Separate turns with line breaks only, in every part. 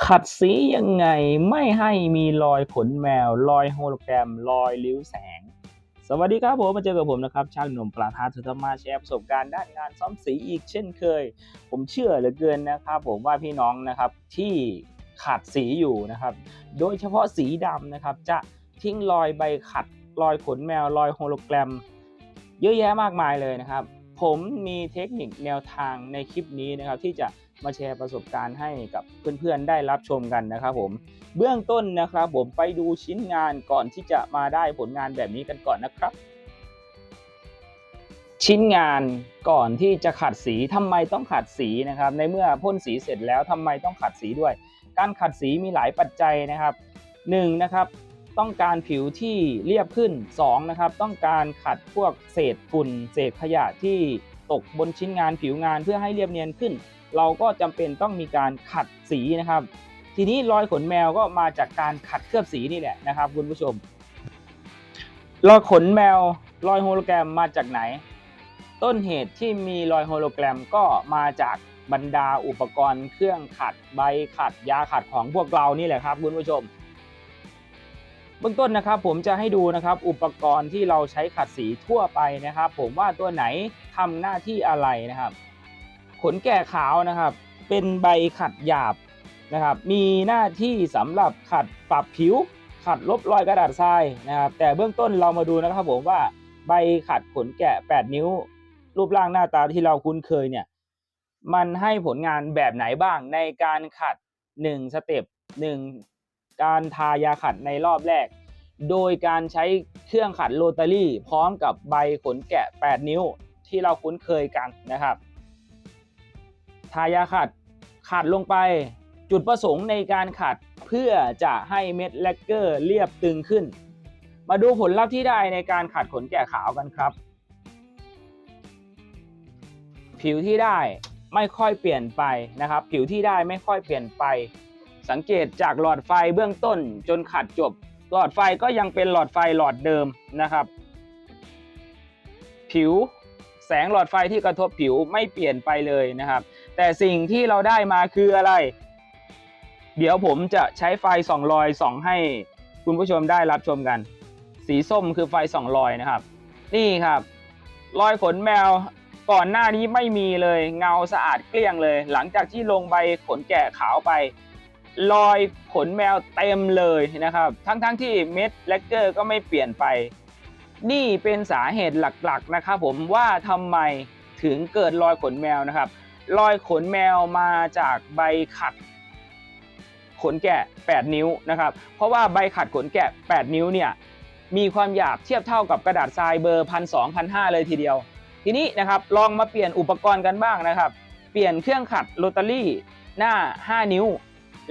ขัดสียังไงไม่ให้มีรอยขนแมว รอยโฮโลแกรม รอยลิ้วแสง สวัสดีครับผมมาเจอกับผมนะครับ ช่างหนุ่มปราทาทุธมาแชร์ประสบการณ์ด้านงานซ่อมสีอีกเช่นเคย ผมเชื่อเหลือเกินนะครับ ผมว่าพี่น้องนะครับที่ขัดสีอยู่นะครับ โดยเฉพาะสีดำนะครับ จะทิ้งรอยใบขัด รอยขนแมว รอยโฮโลแกรม เยอะแยะมากมายเลยนะครับ ผมมีเทคนิคแนวทางในคลิปนี้นะครับที่จะ มาแชร์ประสบการณ์ให้กับเพื่อนๆได้รับชมกันนะครับผมเบื้องต้นนะครับผมไปดูชิ้นงานก่อนที่จะมาได้ผลงานแบบนี้กันก่อนนะครับ ชิ้นงานก่อนที่จะขัดสีทำไมต้องขัดสีนะครับ ในเมื่อพ่นสีเสร็จแล้วทำไมต้องขัดสีด้วย การขัดสีมีหลายปัจจัยนะครับหนึ่งนะครับต้องการผิวที่เรียบขึ้น2นะครับต้องการขัดพวกเศษฝุ่นเศษขยะที่ ตกบนชิ้นงานผิวงานเพื่อให้เรียบเนียนขึ้น เราก็จำเป็นต้องมีการขัดสีนะครับ ทีนี้รอยขนแมวก็มาจากการขัดเคลือบสีนี่แหละนะครับคุณผู้ชม รอยขนแมวรอยโฮโลแกรมมาจากไหน ต้นเหตุที่มีรอยโฮโลแกรมก็มาจากบรรดาอุปกรณ์ เครื่องขัดใบขัดยาขัดของพวกเรานี่แหละครับคุณผู้ชม เบื้องต้นนะครับผมจะให้ดูนะครับอุปกรณ์ที่เราใช้ขัดสีทั่วไปนะครับ ผมว่าตัวไหนทำหน้าที่อะไรนะครับ ขนแก่ขาวนะครับ เป็นใบขัดหยาบนะครับ มีหน้าที่สำหรับขัดปรับผิว ขัดลบรอยกระดาษทรายนะครับ แต่เบื้องต้นเรามาดูนะครับผมว่าใบขัดขนแกะ 8 นิ้ว รูปร่างหน้าตาที่เราคุ้นเคยเนี่ยมันให้ผลงานแบบไหนบ้างในการขัด 1 สเต็ป1 การทายาขัดในรอบแรก โดยการใช้เครื่องขัดโรตารี่ พร้อมกับใบขนแกะ 8 นิ้วที่เราคุ้นเคยกันนะครับ ทายาขัดขัดลงไปจุดประสงค์ในการขัดเพื่อจะให้เม็ดแลกเกอร์เรียบตึงขึ้น มาดูผลลัพธ์ที่ได้ในการขัดขนแกะขาวกันครับ ผิวที่ได้ไม่ค่อยเปลี่ยนไปนะครับ ผิวที่ได้ไม่ค่อยเปลี่ยนไป สังเกตจากหลอดไฟเบื้องต้นจนขัดจบ หลอดไฟก็ยังเป็นหลอดไฟหลอดเดิมนะครับ ผิวแสงหลอดไฟที่กระทบผิวไม่เปลี่ยนไปเลยนะครับ แต่สิ่งที่เราได้มาคืออะไร เดี๋ยวผมจะใช้ไฟส่องรอยส่องให้คุณผู้ชมได้รับชมกัน สีส้มคือไฟส่องรอยนะครับ นี่ครับ รอยขนแมวก่อนหน้านี้ไม่มีเลยเงาสะอาดเกลี้ยงเลย หลังจากที่ลงใบขนแก่ขาวไป รอยขนแมวเต็มเลยนะครับ ทั้งๆทที่เม็ดแลกเกอร์ก็ไม่เปลี่ยนไป นี่เป็นสาเหตุหลักๆนะครับผมว่าทำไมถึงเกิดรอยขนแมวนะครับ รอยขนแมวมาจากใบขัด ขนแกะ 8 นิ้วนะครับ เพราะว่าใบขัดขนแกะ 8 นิ้วเนี่ยมีความหยาบเทียบเท่ากับกระดาษทรายเบอร์พันสองพันห้าเลยทีเดียว ทีนี้นะครับลองมาเปลี่ยนอุปกรณ์กันบ้างนะครับ เปลี่ยนเครื่องขัดโรตารี่หน้า 5 นิ้ว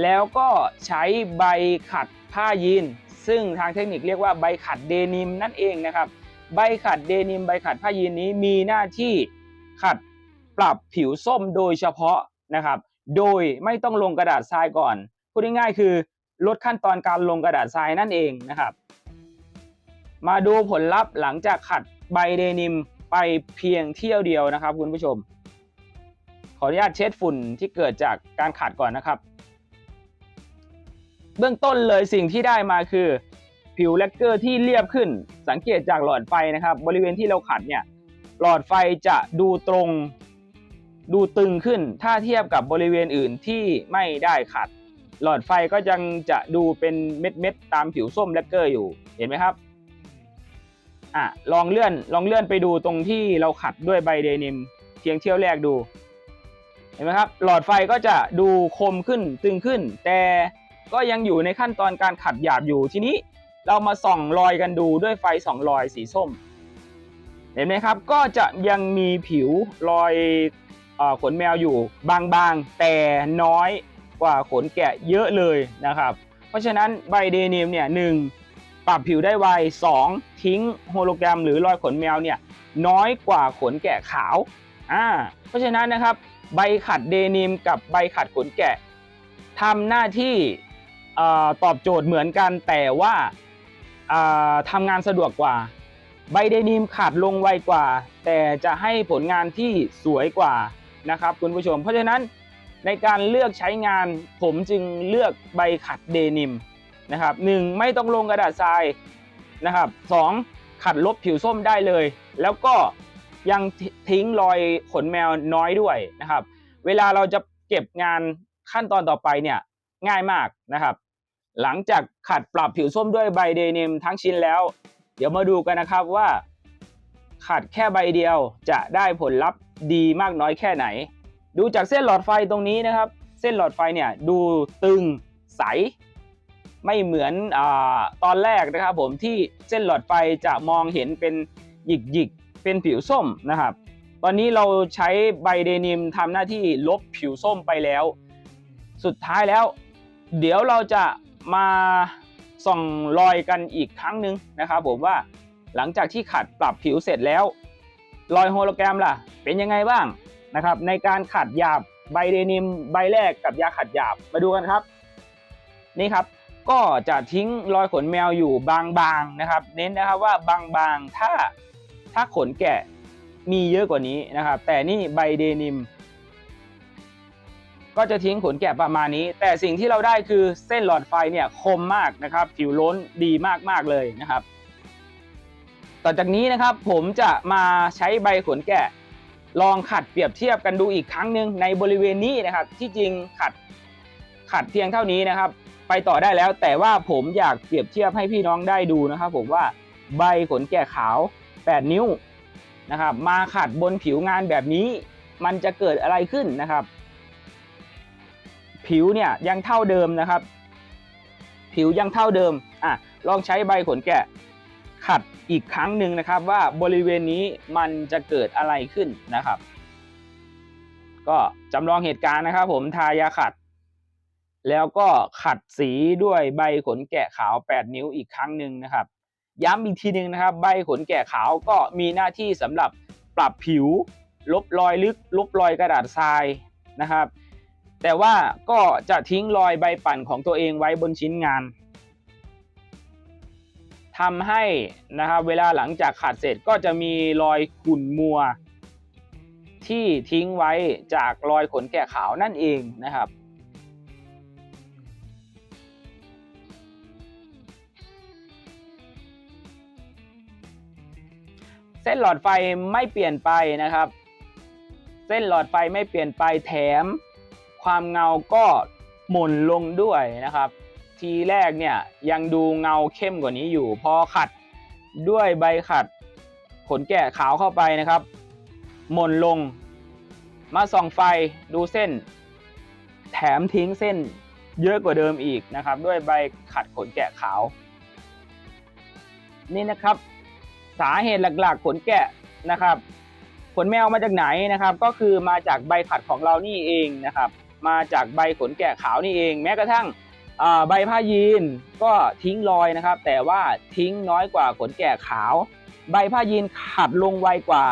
แล้วก็ใช้ใบขัดผ้ายีน ซึ่งทางเทคนิคเรียกว่าใบขัดเดนิมนั่นเองนะครับ ใบขัดเดนิมใบขัดผ้ายีนนี้มีหน้าที่ขัดปรับผิวส้มโดยเฉพาะนะครับ โดยไม่ต้องลงกระดาษทรายก่อน พูดง่ายๆคือลดขั้นตอนการลงกระดาษทรายนั่นเองนะครับ มาดูผลลัพธ์หลังจากขัดใบเดนิมไปเพียงเที่ยวเดียวนะครับคุณผู้ชม ขออนุญาตเช็ดฝุ่นที่เกิดจากการขัดก่อนนะครับ เบื้องต้นเลยสิ่งที่ได้มาคือ ผิวแลกเกอร์ที่เรียบขึ้น สังเกตจากหลอดไฟนะครับ บริเวณที่เราขัดเนี่ยหลอดไฟจะดูตรง ดูตึงขึ้น ถ้าเทียบกับบริเวณอื่นที่ไม่ได้ขัด หลอดไฟก็ยังจะดูเป็นเม็ดเม็ดๆตามผิวส้มแลกเกอร์อยู่เห็นไหมครับอะลองเลื่อนลองเลื่อนไปดูตรงที่เราขัดด้วยใบเดนิมเพียงเที่ยวแรกดู เห็นไหมครับ หลอดไฟก็จะดูคมขึ้นตึงขึ้น แต่ ก็ยังอยู่ในขั้นตอนการขัดหยาบอยู่ทีนี้เรามาส่องรอยกันดูด้วยไฟส่องรอยสีส้ม เห็นไหมครับ ก็จะยังมีผิวรอยอขนแมวอยู่บางๆ แต่น้อยกว่าขนแกะเยอะเลยนะครับ เพราะฉะนั้นใบเดนิมเนี่ยหนึ่งปรับผิวได้ไวสองทิ้งโฮโลแกรม หรือรอยขนแมวเนี่ยน้อยกว่าขนแกะขาวอ่าเพราะฉะนั้นนะครับ ใบขัดเดนิมกับใบขัดขนแกะทำหน้าที่ ตอบโจทย์เหมือนกันแต่ว่าทำงานสะดวกกว่า ใบเดนิมขัดลงไวกว่า แต่จะให้ผลงานที่สวยกว่านะครับคุณผู้ชม เพราะฉะนั้นในการเลือกใช้งานผมจึงเลือกใบขัดเดนิมนะครับหนึ่งไม่ต้องลงกระดาษทรายนะครับสองขัดลบผิวส้มได้เลย แล้วก็ยังทิ้งรอยขนแมวน้อยด้วยนะครับ เวลาเราจะเก็บงานขั้นตอนต่อไปเนี่ย ง่ายมากนะครับ หลังจากขัดปรับผิวส้มด้วยใบเดนิมทั้งชิ้นแล้ว เดี๋ยวมาดูกันนะครับว่า ขัดแค่ใบเดียวจะได้ผลลัพธ์ดีมากน้อยแค่ไหน ดูจากเส้นหลอดไฟตรงนี้นะครับ เส้นหลอดไฟเนี่ยดูตึงใส ไม่เหมือนอตอนแรกนะครับ ผมที่เส้นหลอดไฟจะมองเห็นเป็นหยิกหยิกๆเป็นผิวส้มนะครับ ตอนนี้เราใช้ใบเดนิมทำหน้าที่ลบผิวส้มไปแล้ว สุดท้ายแล้ว เดี๋ยวเราจะมาส่องรอยกันอีกครั้งหนึ่งนะครับผมว่าหลังจากที่ขัดปรับผิวเสร็จแล้ว รอยโฮโลแกรมล่ะ เป็นยังไงบ้างนะครับ ในการขัดหยาบใบเดนิมใบแรกกับยาขัดหยาบมาดูกันครับ นี่ครับก็จะทิ้งรอยขนแมวอยู่บางๆนะครับ เน้นนะครับว่าบางๆถ้าถ้าขนแกะมีเยอะกว่านี้นะครับ แต่นี่ใบเดนิม ก็จะทิ้งขนแกะประมาณนี้ แต่สิ่งที่เราได้คือเส้นหลอดไฟเนี่ยคมมากนะครับ ผิวล้นดีมากๆเลยนะครับ ต่อจากนี้นะครับผมจะมาใช้ใบขนแกะ ลองขัดเปรียบเทียบกันดูอีกครั้งหนึ่งในบริเวณนี้นะครับ ที่จริงขัดขัดเพียงเท่านี้นะครับ ไปต่อได้แล้วแต่ว่าผมอยากเปรียบเทียบให้พี่น้องได้ดูนะครับ ผมว่าใบขนแกะขาว 8 นิ้วนะครับ มาขัดบนผิวงานแบบนี้ มันจะเกิดอะไรขึ้นนะครับ ผิวเนี่ยยังเท่าเดิมนะครับ ผิวยังเท่าเดิมอะลองใช้ใบขนแกะขัดอีกครั้งหนึ่งนะครับ ว่าบริเวณนี้มันจะเกิดอะไรขึ้นนะครับ ก็จำลองเหตุการณ์นะครับ ผมทายาขัด แล้วก็ขัดสีด้วยใบขนแกะขาว 8 นิ้วอีกครั้งหนึ่งนะครับ ย้ำอีกทีหนึ่งนะครับ ใบขนแกะขาวก็มีหน้าที่สำหรับปรับผิว ลบรอยลึก ลบรอยกระดาษทรายนะครับ แต่ว่าก็จะทิ้งรอยใบปั่นของตัวเองไว้บนชิ้นงานทำให้นะครับเวลาหลังจากขัดเสร็จก็จะมีรอยขุ่นมัว ที่ทิ้งไว้จากรอยขนแกะขาวนั่นเองนะครับ เส้นหลอดไฟไม่เปลี่ยนไปนะครับ เส้นหลอดไฟไม่เปลี่ยนไปแถม ความเงาก็หม่นลงด้วยนะครับ ทีแรกเนี่ยยังดูเงาเข้มกว่านี้อยู่ พอขัดด้วยใบขัดขนแกะขาวเข้าไปนะครับหม่นลง มาส่องไฟดูเส้น แถมทิ้งเส้นเยอะกว่าเดิมอีกนะครับ ด้วยใบขัดขนแกะขาว นี่นะครับ สาเหตุหลักๆ ขนแกะนะครับ ขนแมวมาจากไหนนะครับ ก็คือมาจากใบขัดของเรานี่เองนะครับ มาจากใบขนแกะขาวนี่เอง แม้กระทั่งใบผ้ายีนก็ทิ้งรอยนะครับ แต่ว่าทิ้งน้อยกว่าขนแกะขาว ใบผ้ายีนขัดลงไวกว่า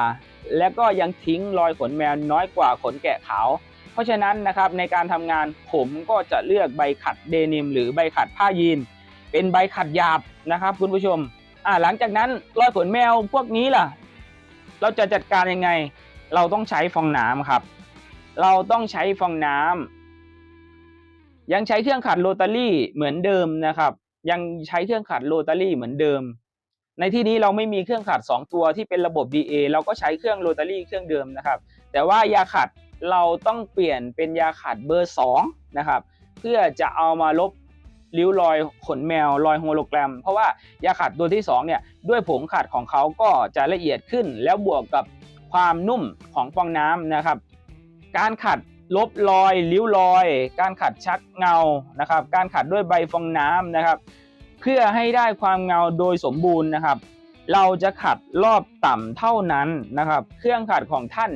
และก็ยังทิ้งรอยขนแมวน้อยกว่าขนแกะขาว เพราะฉะนั้นนะครับในการทำงานผมก็จะเลือกใบขัดเดนิม หรือใบขัดผ้ายีนเป็นใบขัดหยาบนะครับ คุณผู้ชมอ่าหลังจากนั้นรอยขนแมวพวกนี้ล่ะ เราจะจัดการยังไง เราต้องใช้ฟองน้ำครับ เราต้องใช้ฟองน้ำยังใช้เครื่องขัดโรตารี่เหมือนเดิมนะครับ ยังใช้เครื่องขัดโรตารี่เหมือนเดิม ในที่นี้เราไม่มีเครื่องขัด 2 ตัวที่เป็นระบบ DA เราก็ใช้เครื่องโรตารี่เครื่องเดิมนะครับ แต่ว่ายาขัดเราต้องเปลี่ยนเป็นยาขัดเบอร์2นะครับเพื่อจะเอามาลบริ้วรอยขนแมวรอยโฮโลแกรม เพราะว่ายาขัดตัวที่2เนี่ยด้วยผงขัดของเขาก็จะละเอียดขึ้น แล้วบวกกับความนุ่มของฟองน้ำนะครับ การขัดลบรอยริ้วรอย การขัดชักเงานะครับ การขัดด้วยใบฟองน้ำนะครับ เพื่อให้ได้ความเงาโดยสมบูรณ์นะครับ เราจะขัดรอบต่ำเท่านั้นนะครับ เครื่องขัดของท่าน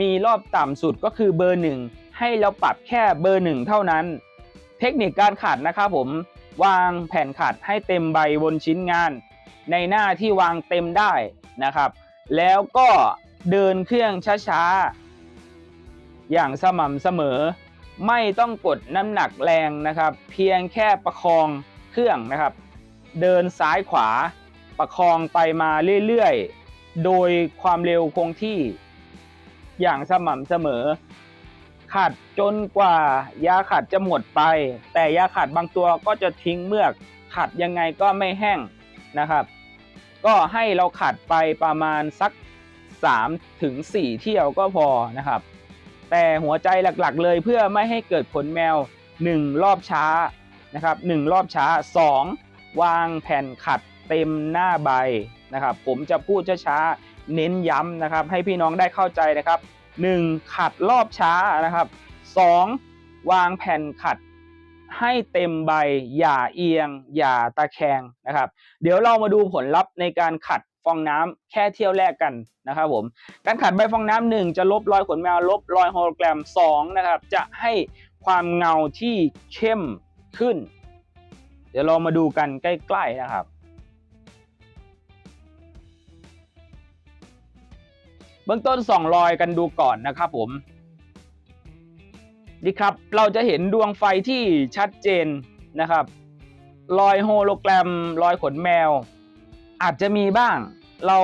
มีรอบต่ำสุดก็คือเบอร์หนึ่งให้เราปรับแค่เบอร์หนึ่งเท่านั้น เทคนิคการขัดนะครับผมวางแผ่นขัดให้เต็มใบบนชิ้นงาน ในหน้าที่วางเต็มได้นะครับ แล้วก็เดินเครื่องช้าๆ อย่างสม่ำเสมอ ไม่ต้องกดน้ำหนักแรงนะครับ เพียงแค่ประคองเครื่องนะครับ เดินซ้ายขวา ประคองไปมาเรื่อยๆ โดยความเร็วคงที่ อย่างสม่ำเสมอ ขัดจนกว่ายาขัดจะหมดไป แต่ยาขัดบางตัวก็จะทิ้งเมือก ขัดยังไงก็ไม่แห้งนะครับ ก็ให้เราขัดไปประมาณสัก3ถึง4เที่ยวก็พอนะครับ แต่หัวใจหลักๆ เลยเพื่อไม่ให้เกิดผลแมว 1 รอบช้านะครับ1รอบช้า 2 วางแผ่นขัดเต็มหน้าใบนะครับ ผมจะพูดช้าๆเน้นย้ำนะครับ ให้พี่น้องได้เข้าใจนะครับ 1. ขัดรอบช้านะครับ 2. วางแผ่นขัดให้เต็มใบอย่าเอียง อย่าตะแคงนะครับ เดี๋ยวเรามาดูผลลัพธ์ในการขัด องน้ำแค่เที่ยวแรกกันนะครับผมการขัดใบฟองน้ำหนึ่งจะลบรอยขนแมวลบรอยโฮโลแกรมสองนะครับจะให้ความเงาที่เข้มขึ้น เดี๋ยวเรามาดูกันใกล้ ๆนะครับ เบื้องต้นส่องรอยกันดูก่อนนะครับผมนี่ครับเราจะเห็นดวงไฟที่ชัดเจนนะครับรอยโฮโลแกรมรอยขนแมว อาจจะมีบ้าง เรา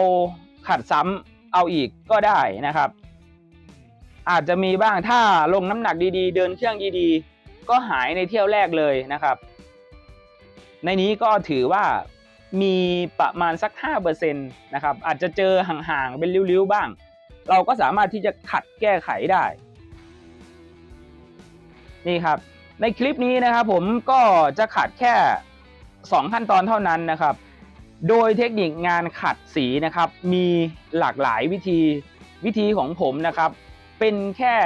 ขัดซ้ำเอาอีกก็ได้นะครับ อาจจะมีบ้างถ้าลงน้ำหนักดีๆ เดินเครื่องดีๆ ก็หายในเที่ยวแรกเลยนะครับ ในนี้ก็ถือว่ามีประมาณสัก 5%นะครับ อาจจะเจอห่างๆ เป็นริ้วๆ บ้าง เราก็สามารถที่จะขัดแก้ไขได้ นี่ครับ ในคลิปนี้นะครับผมก็จะขัดแค่ 2 ขั้นตอนเท่านั้นนะครับ โดยเทคนิคงานขัดสีนะครับ มีหลากหลายวิธีวิธีของผมนะครับ เป็นแค่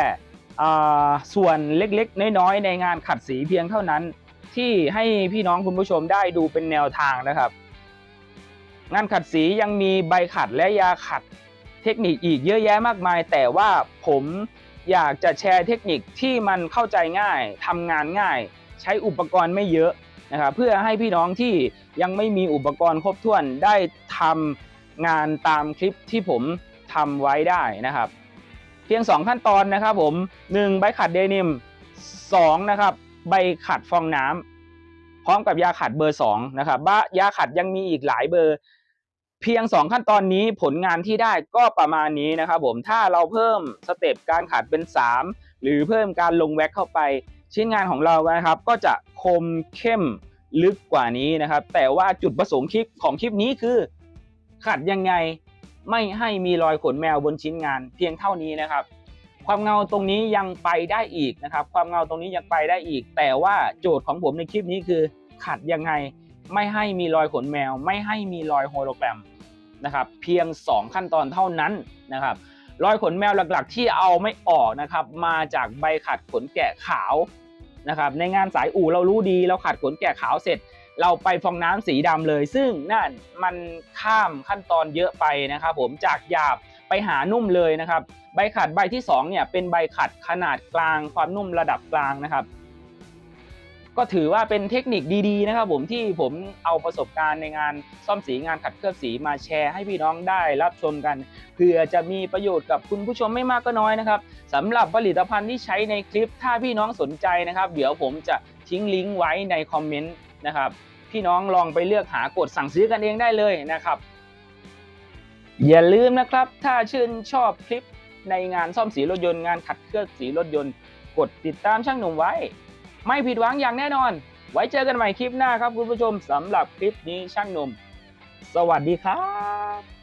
ส่วนเล็กๆ น้อยๆ ในงานขัดสีเพียงเท่านั้น ที่ให้พี่น้องคุณผู้ชมได้ดูเป็นแนวทางนะครับ งานขัดสียังมีใบขัดและยาขัดเทคนิคอีกเยอะแยะมากมาย แต่ว่าผมอยากจะแชร์เทคนิคที่มันเข้าใจง่ายทำงานง่าย ใช้อุปกรณ์ไม่เยอะ นะครับเพื่อให้พี่น้องที่ยังไม่มีอุปกรณ์ครบถ้วนได้ทำงานตามคลิปที่ผมทำไว้ได้นะครับ เพียง 2 ขั้นตอนนะครับผม 1 ใบขัดเดนิม2นะครับใบขัดฟองน้ำพร้อมกับยาขัดเบอร์2นะครับบ้ายาขัดยังมีอีกหลายเบอร์ เพียง 2 ขั้นตอนนี้ผลงานที่ได้ก็ประมาณนี้นะครับผมถ้าเราเพิ่มสเต็ปการขัดเป็น 3 หรือเพิ่มการลงแว็กเข้าไป ชิ้นงานของเรานะครับ ก็จะคมเข้มลึกกว่านี้นะครับ แต่ว่าจุดประสงค์คลิปของคลิปนี้คือ ขัดยังไงไม่ให้มีรอยขนแมวบนชิ้นงานเพียงเท่านี้นะครับ ความเงาตรงนี้ยังไปได้อีกนะครับ ความเงาตรงนี้ยังไปได้อีก แต่ว่าโจทย์ของผมในคลิปนี้คือ ขัดยังไงไม่ให้มีรอยขนแมว ไม่ให้มีรอยโฮโลแกรมนะครับ เพียง 2 ขั้นตอนเท่านั้นนะครับรอยขนแมวหลักๆ ที่เอาไม่ออกนะครับ มาจากใบขัดขนแกะขาว นะครับในงานสายอู่เรารู้ดีเราขัดขนแกะขาวเสร็จ เราไปฟองน้ำสีดำเลย ซึ่งนั่นมันข้ามขั้นตอนเยอะไปนะครับผมจากหยาบไปหานุ่มเลยนะครับใบขัดใบที่2เนี่ยเป็นใบขัดขนาดกลางความนุ่มระดับกลางนะครับ ก็ถือว่าเป็นเทคนิคดีๆนะครับผมที่ผมเอาประสบการณ์ในงานซ่อมสีงานขัดเคลือบสีมาแชร์ให้พี่น้องได้รับชมกันเพื่อจะมีประโยชน์กับคุณผู้ชมไม่มากก็น้อยนะครับสำหรับผลิตภัณฑ์ที่ใช้ในคลิปถ้าพี่น้องสนใจนะครับ เดี๋ยวผมจะทิ้งลิงก์ไว้ในคอมเมนต์นะครับพี่น้องลองไปเลือกหากดสั่งซื้อกันเองได้เลยนะครับ อย่าลืมนะครับ ถ้าชื่นชอบคลิปในงานซ่อมสีรถยนต์งานขัดเคลือบสีรถยนต์ กดติดตามช่างหนุ่มไว้ ไม่ผิดหวังอย่างแน่นอน ไว้เจอกันใหม่คลิปหน้าครับคุณผู้ชมสำหรับคลิปนี้ช่างหนุ่ม สวัสดีครับ